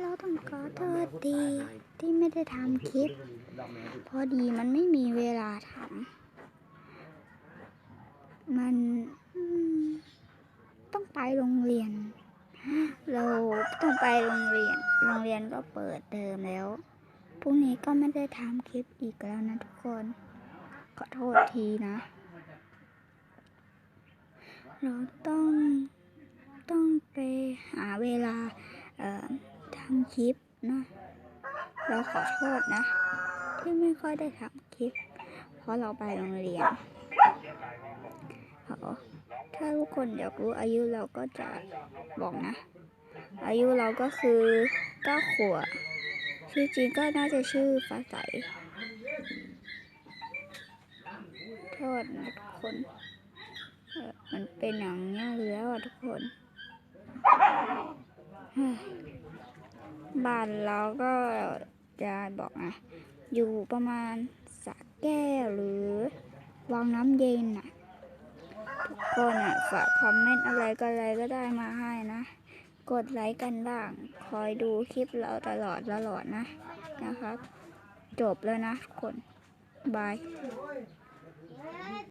เราต้องขอโทษทีที่ไม่ได้ทำคลิป พอดีมันไม่มีเวลาทำมันต้องไปโรงเรียน เราต้องไปโรงเรียน โรงเรียนก็เปิดเทอมแล้วพรุ่งนี้ก็ไม่ได้ทำคลิปอีกแล้วนะทุกคน ขอโทษทีนะ เราต้องต้องไปหาเวลา ทำคลิปนะเราขอโทษนะ ที่ไม่ค่อยได้ทำคลิป เพราะเราไปโรงเรียนเอถ้าทุกคนอยากรู้อายุเราก็จะบอกนะ อายุเราก็คือเก้าขวบชื่อจริงก็น่าจะชื่อฟ้าใสโทษนะทุกคนมันเป็นอย่างนี้ยแล้วอะทุกคน บ้านเราก็จะบอกนะอยู่ประมาณสะแก้วหรือวังน้ำเย็นน่ะทุกคนอะฝากคอมเมนต์อะไรก็อะไรก็ได้มาให้นะ กดไลค์กันบ้าง คอยดูคลิปเราตลอดตลอดนะนะครับ จบแล้วนะทุกคน บาย